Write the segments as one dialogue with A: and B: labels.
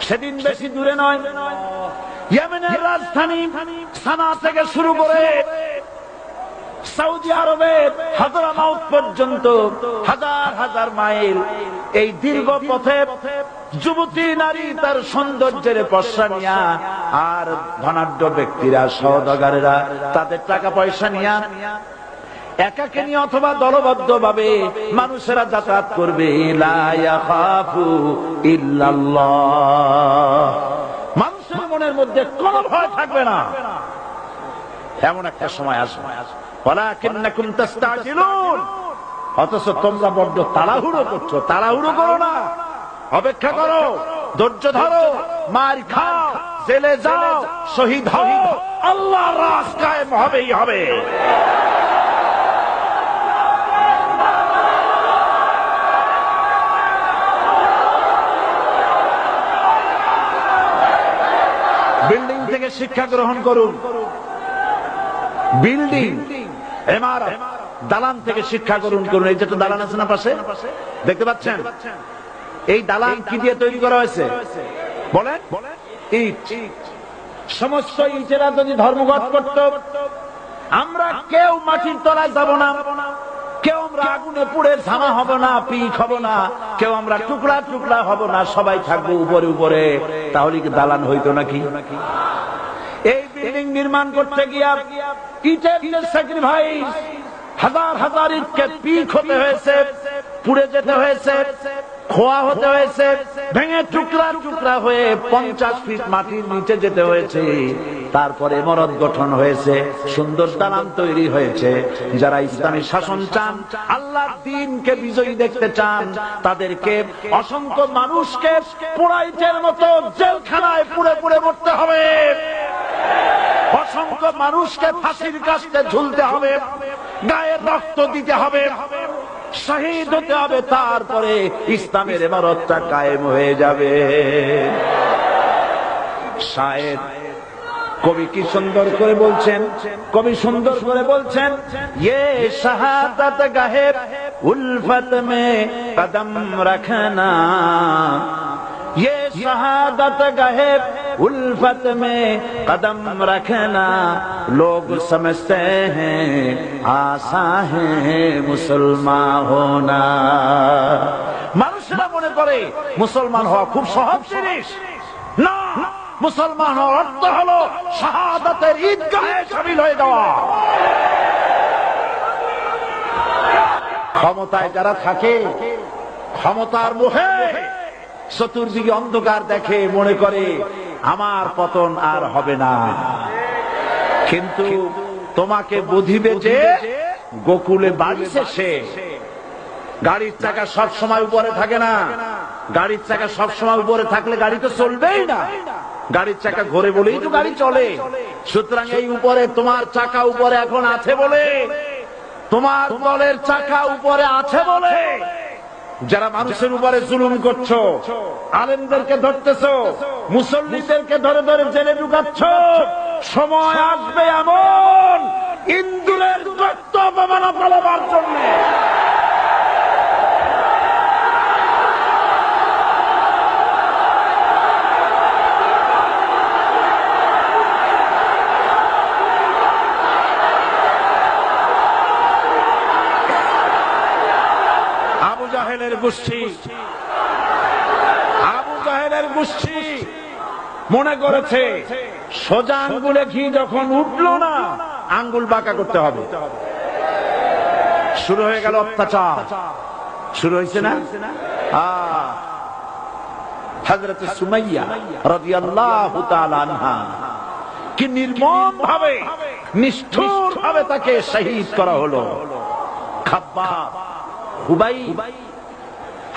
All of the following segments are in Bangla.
A: সেদিন বেশি দূরে নয় রাজধানী সানা থেকে শুরু করে সৌদি আরবের পর্যন্ত হাজার হাজার মাইল এই দীর্ঘ পথে যুবতী নারী তার সৌন্দর্যের পশা নিয়া আর ধনাঢ্য ব্যক্তিরা, সহদগারেরা তাদের টাকা পয়সা নিয়া একাকে নিয়ে অথবা দলবদ্ধ ভাবে মানুষেরা যাতায়াত করবে। মানুষের মনের মধ্যে কোনো ভয় থাকবে না। এমন একটা সময় আসবে। অথচ তোমরা বড্ড তাড়াহুড়ো করছ। তাড়াহুড়ো করো না। অপেক্ষা করো। ধৈর্য ধরো। মার খাও। জেলে যাও। শহীদ হও। আল্লাহ রাস কায়েম হবেই হবে। থেকে শিক্ষা গ্রহণ করুন। বিল্ডিং এমারত দালান থেকে শিক্ষা গ্রহণ করুন। এই যে তো দালান আছে না পাশে? দেখতে পাচ্ছেন? এই দালান কি দিয়ে তৈরি করা হয়েছে? বলেন। ইট। সমস্ত ইটেরা যদি ধর্মঘট করত আমরা কেউ মাটির তলায় যাব না। কেউ আমরা আগুনে পুড়ে ঝামা হব না, পিক হব না। কেউ আমরা টুকরা টুকরা হব না, সবাই থাকব উপরে উপরে। তাহলে কি দালান হইতো নাকি? এই বিল্ডিং নির্মাণ করতে গিয়া হাজার হাজার ইটকে পিক হতে হয়েছে, পুড়ে যেতে হয়েছে। খোয়া হতে হয়েছে, ভেঙে টুকরা টুকরা হয়ে পঞ্চাশ ফিট মাটির নিচে যেতে হয়েছে। তারপরে মরদ গঠন হয়েছে, সুন্দর দালান তৈরি হয়েছে। যারা ইসলামী শাসন চান আল্লাহ দিনকে বিজয়ী দেখতে চান, তাদেরকে অসংখ্য মানুষকে পোড়াইটের মতো জেলখানায় পুড়ে পুড়ে মরতে হবে। অসংখ্য মানুষকে ফাঁসির কাছে ঝুলতে হবে, গায়ে রক্ত দিতে হবে। শহীদ হতে হবে তারপরে ইসলামের এমারতটা কায়েম হয়ে যাবে শায়েদ কবি কি সুন্দর করে বলছেন কবি সুন্দর করে বলছেন ইয়ে শাহাদাত গাহে উলফত মে কদম রাখনা ये शहादत गहे उल्फत में कदम रखना लोग समझते हैं आशा है मुसलमान होना মানুষেরা মনে করে মুসলমান হওয়া খুব সহজ জিনিস না মুসলমান হওয়ার অর্থ হলো শাহাদাতের ঈদগাহে সামিল হয়ে যাওয়া ক্ষমতায় যারা থাকে ক্ষমতার মোহে চতুর্দিকে অন্ধকার দেখে মনে করে আমার পতন আর হবে না। কিন্তু তোমাকে বুঝিবে যে গোকুলে বাড়িছে সে গাড়ির চাকা সব সময় উপরে থাকে না। গাড়ির চাকা সব সময় উপরে থাকলে গাড়ি তো চলবেই না। গাড়ির চাকা ঘোরে বলেই তো গাড়ি চলে। সুতরাং এই উপরে তোমার চাকা উপরে এখন আছে বলে, তোমার দলের চাকা উপরে আছে বলে যারা মানুষের উপরে জুলুম করছ, আলেমদেরকে ধরতেছ, মুসল্লিদেরকে ধরে ধরে জেলে ঢুকাচ্ছ, সময় আসবে এমন ইন্দুরের দত্ত অপমানা জন্য আবু জাহেলের গোষ্ঠী। আবু জাহেলের গোষ্ঠী মনে করেছে, সোজা আঙ্গুলে ঘি যখন উঠল না, আঙ্গুল বাঁকা করতে হবে। শুরু হয়ে গেল অত্যাচার। শুরু হয়েছে না? হজরত সুমাইয়া তাআলা আনহা কি নির্মম ভাবে নিষ্ঠুর ভাবে তাকে শহীদ করা হলো। খাব্বাব হুবাই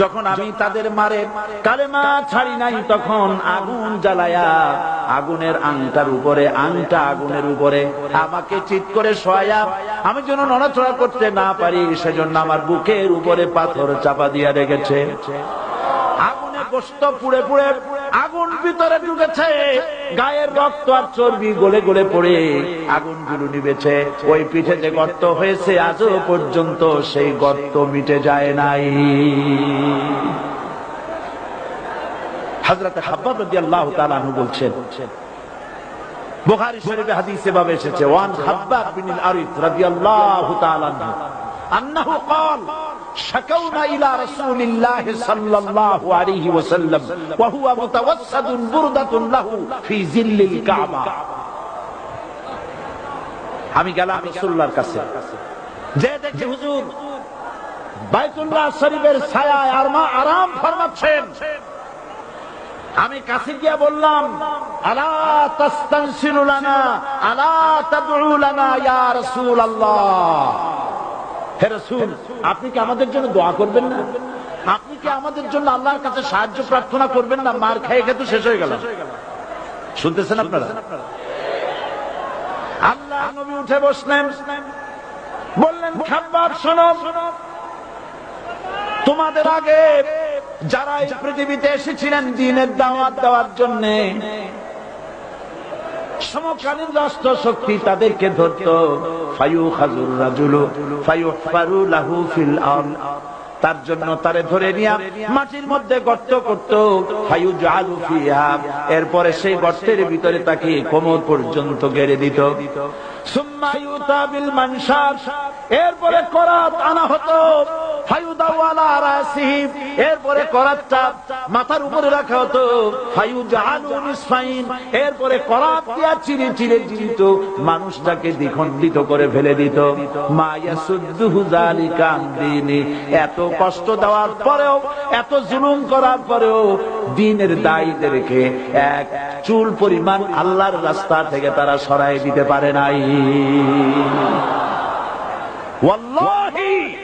A: যখন আমি তাদের মারে কালেমা ছাড়ি নাই, তখন আগুন জ্বালায়া আগুনের আংটার উপরে, আংটা আগুনের উপরে আমাকে চিত করে সয়া আমি যেন নড়াচড়া করতে না পারি, সেজন্য আমার বুকের উপরে পাথর চাপা দিয়া রেখেছে। আগুনে গোস্ত পুড়ে পুড়ে আগুন ভিতরে ঢুকেছে গায়ের রক্ত আর চর্বি গলে গলে পড়ে আগুন গুলো নিবেছে ওই পিঠে যে গর্ত হয়েছে আজও পর্যন্ত সেই গর্ত মিটে যায় নাই হাজরাতে হাব্বাব রাদিয়াল্লাহু তাআলা আনহু বলছেন বুখারী শরীফে হাদিসে ভাবে এসেছে ওয়ান হাব্বাব বিন আরিদ রাদিয়াল্লাহু তাআলা আনহু আন্নাহু قال شكونا إلى رسول الله صلى الله عليه وسلم وهو متوسد بردة له في ظل الكعبة আমি গেলাম রসুল্লাহর কাছে যে দেখছি হুজুর বাইতুল্লাহ শরীফের ছায়ায় আর মা আরাম ফরমাচ্ছেন আমি কাছে গিয়ে বললাম আলা তাস্তানসিরু লানা আলা তাদউ লানা ইয়া রাসূলুল্লাহ হে রাসূল, আপনি কি আমাদের জন্য দোয়া করবেন না? আপনি কি আমাদের জন্য আল্লাহর কাছে সাহায্য প্রার্থনা করবেন না? মার খেয়ে খেয়ে তো শেষ হয়ে গেল। শুনতেছেন আপনারা? আল্লাহ নবী উঠে বসলেন। বললেন, খাব্বাব, শোনো। তোমাদের আগে যারা এই পৃথিবীতে এসেছিলেন, দিনের দাওয়াত দেওয়ার জন্য সমকালীন রাষ্ট্র শক্তি তাদেরকে ধরত। ফায়ু খাজুর রাজুলু ফায়ু ফারু লাহু ফিল আরদ। তার জন্য তারে ধরে নিয়া মাটির মধ্যে গর্ত করত। এরপরে সেই গর্তের ভিতরে তাকে কোমর পর্যন্ত গেড়ে দিত। এরপরে করাত আনা হতো। এরপরে করাতটা মাথার উপরে রাখা হতো। এরপরে করাত দিয়া চিরে চিরে জীবিত মানুষটাকে দ্বিখণ্ডিত করে ফেলে দিত। এত কষ্ট দেওয়ার পরেও, এত জুলুম করার পরেও দিনের দায়ীতে রেখে এক চুল পরিমাণ আল্লাহর রাস্তা থেকে তারা সরাই দিতে পারে নাই। ওয়াল্লাহি!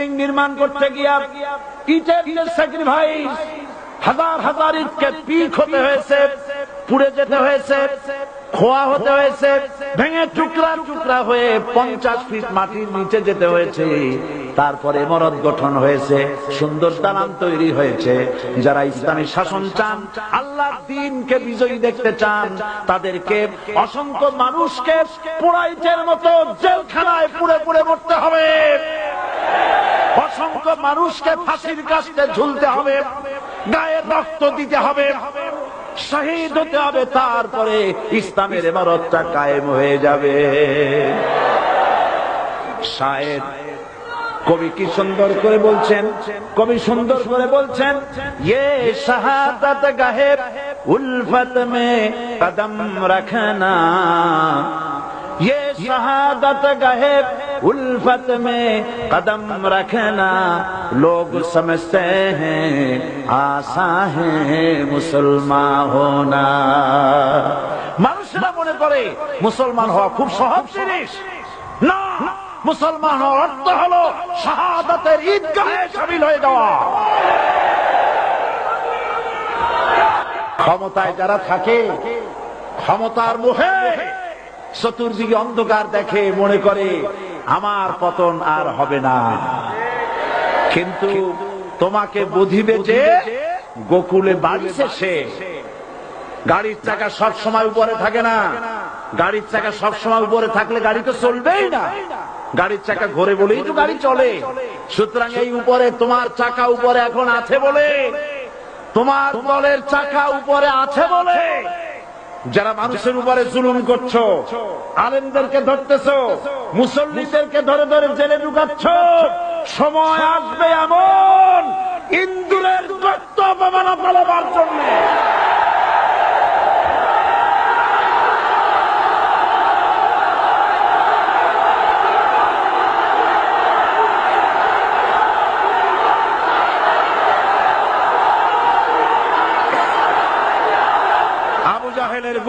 A: বিল্ডিং নির্মাণ করতে গিয়া ইটের স্যাক্রিফাইস হাজার হাজার ইটকে পিক হতে হয়েছে, পুড়ে যেতে হয়েছে, খোয়া হতে হয়েছে, ভেঙে টুকরা টুকরা হয়ে পঞ্চাশ ফিট মাটির নিচে যেতে হয়েছে। তারপরে মরদ গঠন হয়েছে, সুন্দর দালান তৈরি হয়েছে। যারা ইসলামী শাসন চান আল্লাহ দিনকে বিজয়ী দেখতে চান, তাদেরকে অসংখ্য মানুষকে পোড়াইটের মতো জেলখানায় পুড়ে পুড়ে মরতে হবে। অসংখ্য মানুষকে ফাঁসির কাছে ঝুলতে হবে গায়ে রক্ত দিতে হবে শহীদ হতে হবে তারপরে ইসলামের এমারতটা কায়েম হয়ে যাবে শায়ের কবি কি সুন্দর করে বলছেন কবি সুন্দর করে বলছেন ये शहादत गाहे उल्फत में कदम रखना ये शहादत गाहे उल्फत में कदम रखना लोग समझते हैं आसा है मुसलमान होना মানুষেরা মনে করে মুসলমান হওয়া খুব সহজ জিনিস না মুসলমান হওয়ার অর্থ হলো শাহাদাতের ঈদগাহে সামিল হয়ে যাওয়া ক্ষমতায় যারা থাকে ক্ষমতার মুখে চতুর্দিকে অন্ধকার দেখে মনে করে আমার পতন আর হবে না। কিন্তু তোমাকে বুঝিবে যে গোকুলে বাড়িছে সে গাড়ির চাকা সব সময় উপরে থাকে না। গাড়ির চাকা সব সময় উপরে থাকলে গাড়ি তো চলবেই না। গাড়ির চাকা ঘোরে বলেই তো গাড়ি চলে। সুতরাং এই উপরে তোমার চাকা উপরে এখন আছে বলে, তোমার দলের চাকা উপরে আছে বলে যারা মানুষের উপরে জুলুম করছ, আলেমদেরকে ধরতেছ, মুসল্লিদেরকে ধরে ধরে জেলে ঢুকাচ্ছ, সময় আসবে এমন ইন্দুরের গর্ত অপমানা পালাবার জন্য আবু জাহেলের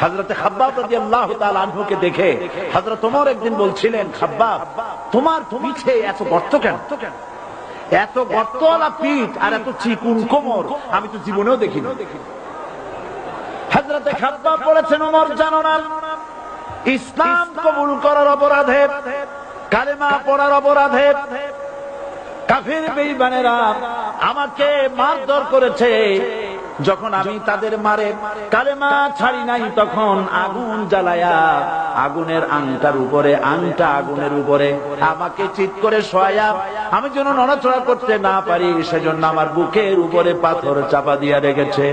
A: হজরত খাব্বাব দেখে হযরত ওমর একদিন বলছিলেন, খাব্বাব, তোমার পিঠে এত গর্ত কেন? এত গর্তওয়ালা পিঠ আর এত চিকুন কোমর আমি তো জীবনেও বলেছেন, ওমর, জানো না, ইসলাম কবুল করার অপরাধে, কালেমা পড়ার অপরাধে কাফির বেঈমানেরা আমাকে মারধর করেছে যখন আমি তাদের মারে কালেমা ছাড়ি নাই, তখন আগুন জ্বালায়া আগুনের আংটার উপরে, আংটা আগুনের উপরে আমাকে চিত করে সয়া আমি যেন নড়াচড়া করতে না পারি, সেজন্য আমার বুকের উপরে পাথর চাপা দিয়া রেখেছে।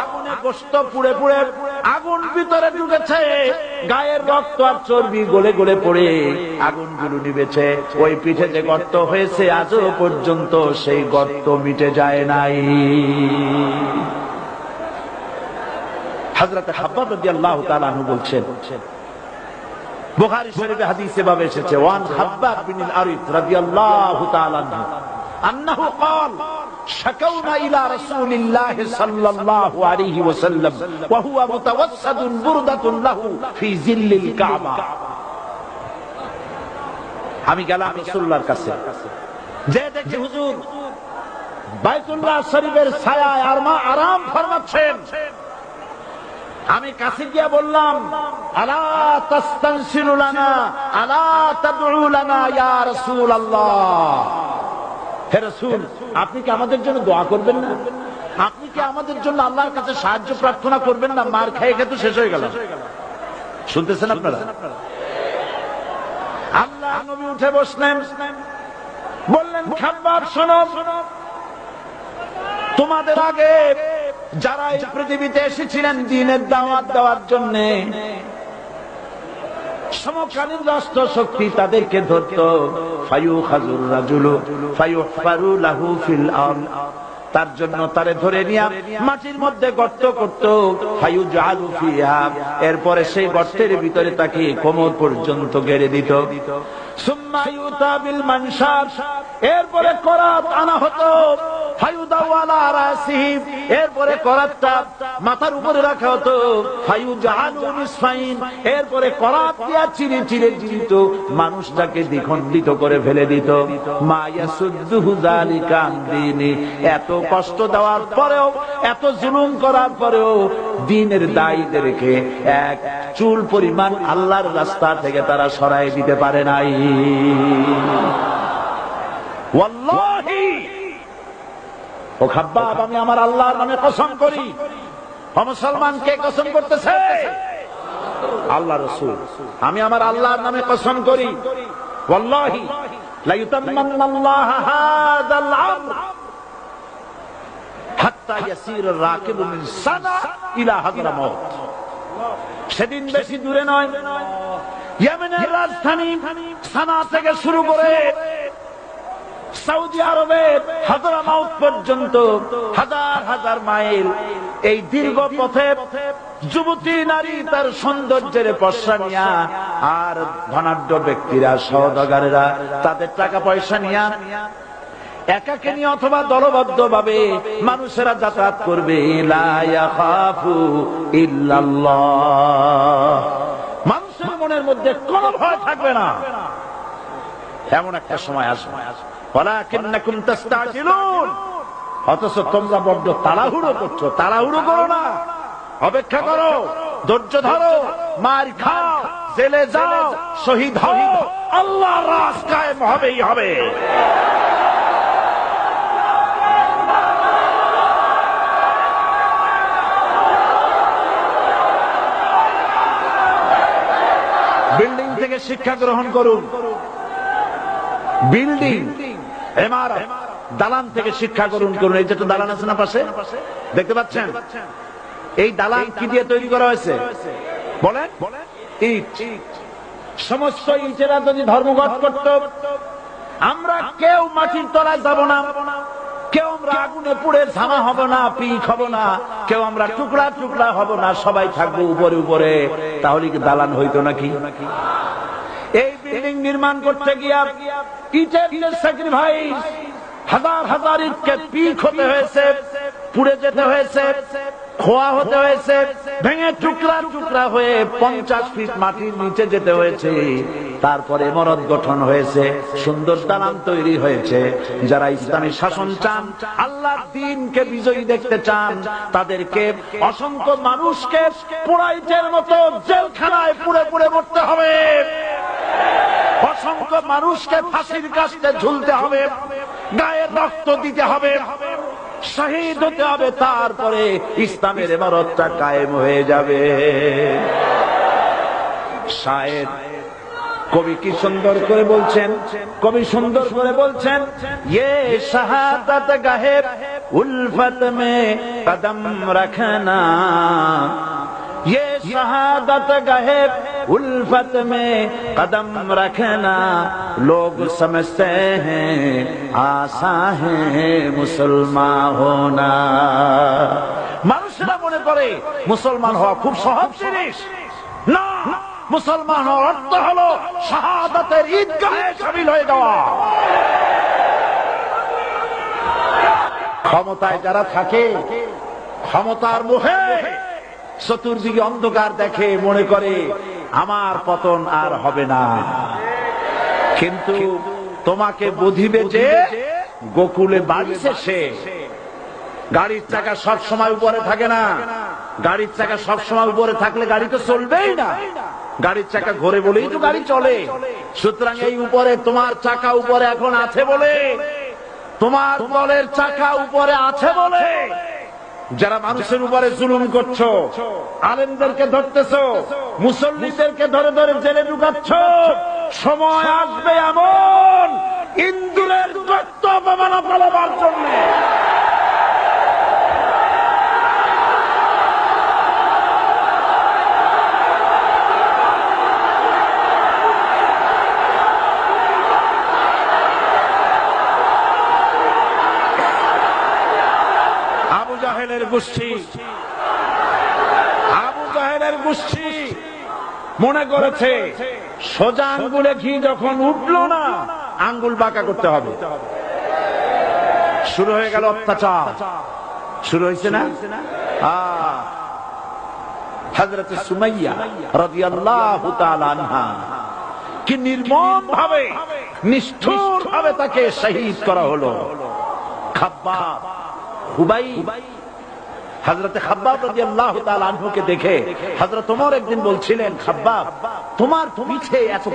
A: আগুনে গোস্ত পুড়ে পুড়ে আগুন ভিতরে ঢুকেছে। গায়ের রক্ত আর চর্বি গোলে গোলে পড়ে। আগুনগুলো নিবেছে ওই পিঠে যে গর্ত হয়েছে, আজও পর্যন্ত সেই গর্ত মিটে যায় নাই। হাজরত হাব্বাব রাদি আল্লাহ বলছেন, বুখারী শরীফে ভাবে এসেছে, ওয়ান হাব্বাব বিন আরিফ রাদিয়াল্লাহু আন্নাহু شكونا إلى رسول الله صلى الله عليه وسلم وهو متوسد بردة له في ظل الكعبة আমি গেলাম রসুল্লাহর কাছে যে দেখি হুজুর বাইতুল্লাহ শরীফের ছায়ায় আর মা আরাম ফরমাচ্ছেন আমি কাছে গিয়ে বললাম আলা তাস্তানসিরু লানা আলা তাদউ লানা ইয়া রাসূলুল্লাহ হে রাসূল, আপনি কি আমাদের জন্য দোয়া করবেন না? আপনি কি আমাদের জন্য আল্লাহর কাছে সাহায্য প্রার্থনা করবেন না? মার খেয়ে খেয়ে তো শেষ হয়ে গেল। শুনতেছেন আপনারা? আল্লাহ নবী উঠে বসলেন। বললেন খাব্বাব শোনো। তোমাদের আগে যারা এই পৃথিবীতে এসেছিলেন, দিনের দাওয়াত দেওয়ার জন্য সমকালীন রাষ্ট্র শক্তি তাদেরকে ধরত। ফায়ু খাজুর রাজুলু ফায়ু ফারু লাহু ফিল তার জন্য তারে ধরে নিয়া মাটির মধ্যে গর্ত করত। হায়ু জালু ফিহা, এরপরে সেই গর্তের ভিতরে তাকে কোমর পর্যন্ত গেড়ে দিত। এরপরে করাত আনা হতো। এরপরে করাতটা মাথার উপরে রাখা হতো। এরপরে করাত দিয়া মানুষটাকে দ্বিখণ্ডিত করে ফেলে দিত। এত কষ্ট দেওয়ার পরেও, এত জুলুম করার পরেও দিনের দায়ীতে রেখে এক চুল পরিমাণ আল্লাহর রাস্তা থেকে তারা সরাই দিতে পারে নাই। ও খাব্বাব, আমি আমার আল্লাহর নামে কসম করি। মুসলমান, কে কসম করতেছে? আল্লাহ রসুল। আমি আমার আল্লাহর নামে কসম করি। ওয়াল্লাহি! লা ইউতাম্মান্নাল্লাহ হাদাল আমর। সেদিন বেশি দূরে নয় রাজধানী সানা থেকে শুরু করে সৌদি আরবের হাজারামাউত পর্যন্ত হাজার হাজার মাইল। এই দীর্ঘ পথে যুবতী নারী তার সৌন্দর্যের পশা নিয়া আর ধনাঢ্য ব্যক্তিরা, সহদগারেরা তাদের টাকা পয়সা নিয়া একাকে নিয়ে অথবা দলবদ্ধ ভাবে মানুষেরা যাতায়াত করবে। মানুষের মনের মধ্যে কোনো ভয় থাকবে না। এমন একটা সময় আসবে। অথচ তোমরা বড্ড তাড়াহুড়ো করছ। তাড়াহুড়ো করো না। অপেক্ষা করো। ধৈর্য ধরো। মার খাও। জেলে যাও। শহীদ হও। আল্লাহ কায়েম হবেই হবে। বিল্ডিং থেকে শিক্ষা গ্রহণ করুন। বিল্ডিং, এমারত, দালান থেকে শিক্ষা গ্রহণ করুন। এই যেটা দালান আছে না পাশে? দেখতে পাচ্ছেন? এই দালান কি দিয়ে তৈরি করা হয়েছে? বলেন। ইট। সমস্ত ইটেরা যদি ধর্মঘট করত, আমরা কেউ মাটির তলায় যাব না। কেউ আমরা আগুনে পুড়ে ঝামা হব না, পিক হব না, কেউ আমরা টুকরা টুকরা হব না, সবাই থাকব উপরে উপরে। তাহলে কি দালান হইতো নাকি? এই বিল্ডিং নির্মাণ করতে গিয়া ইটের স্যাক্রিফাইস হাজার হাজার ইটকে পিক হতে হয়েছে, পুড়ে যেতে হয়েছে খোয়া হতে হয়েছে, ভেঙে টুকরা টুকরা হয়ে পঞ্চাশ ফিট মাটির নিচে যেতে হয়েছে। তারপরে মরদ গঠন হয়েছে, সুন্দর দালান তৈরি হয়েছে। যারা ইসলামী শাসন চান আল্লাহ দিনকে বিজয়ী দেখতে চান, তাদেরকে অসংখ্য মানুষকে পোড়াইটের মতো জেলখানায় পুড়ে পুড়ে মরতে হবে। অসংখ্য মানুষকে ফাঁসির কাছে ঝুলতে হবে, গায়ে রক্ত দিতে হবে। শহীদ হতে হবে, তারপরে ইসলামের এমারতটা কায়েম হয়ে যাবে। শায়েদ কবি কি সুন্দর করে বলছেন? কবি সুন্দর করে বলছেন ইয়ে শাহাদাত গাহে উলফত মে কদম রাখনা ইয়ে শাহাদাত গাহে उल्फत में कदम रखना लोग समझते हैं आसा है मुसलमान होना মানুষরা মনে করে মুসলমান হওয়া খুব সহজ জিনিস না মুসলমান হওয়ার অর্থ হলো শাহাদাতের ঈদগাহে সামিল হয়ে যাওয়া ক্ষমতায় যারা থাকে ক্ষমতার মোহে চতুর্দিকে অন্ধকার দেখে মনে করে আমার পতন আর হবে না। কিন্তু তোমাকে বুঝিবে যে গোকুলে বাড়িছে সে। গাড়ির চাকা সব সময় উপরে থাকে না। গাড়ির চাকা সব সময় উপরে থাকলে গাড়ি তো চলবেই না। গাড়ির চাকা ঘোরে বলেই তো গাড়ি চলে। সুতরাং এই উপরে তোমার চাকা উপরে এখন আছে বলে। তোমার দলের চাকা উপরে আছে বলে। যারা মানুষের উপরে জুলুম করছ, আলেমদেরকে ধরতেছ, মুসল্লিদেরকে ধরে ধরে জেলে ঢুকাচ্ছ, সময় আসবে এমন ইন্দুরের দত্ত অপমানা পালাবার জন্য। জাহেলের গোষ্ঠী। আবু জাহেলের গোষ্ঠী মনে করেছে, সোজা আঙ্গুলে ঘি যখন উঠল না, আঙ্গুল বাঁকা করতে হবে। শুরু হয়ে গেল অত্যাচার। শুরু হয়েছে না? হজরত সুমাইয়া তাআলা আনহা কি নির্মম ভাবে নিষ্ঠুর ভাবে তাকে শহীদ করা হলো। খাব্বাব, হুবাই হজরত খাব্বাব আনহুকে দেখে হজরত তোমার একদিন বলছিলেন খাব্বাব তোমার তুমি এত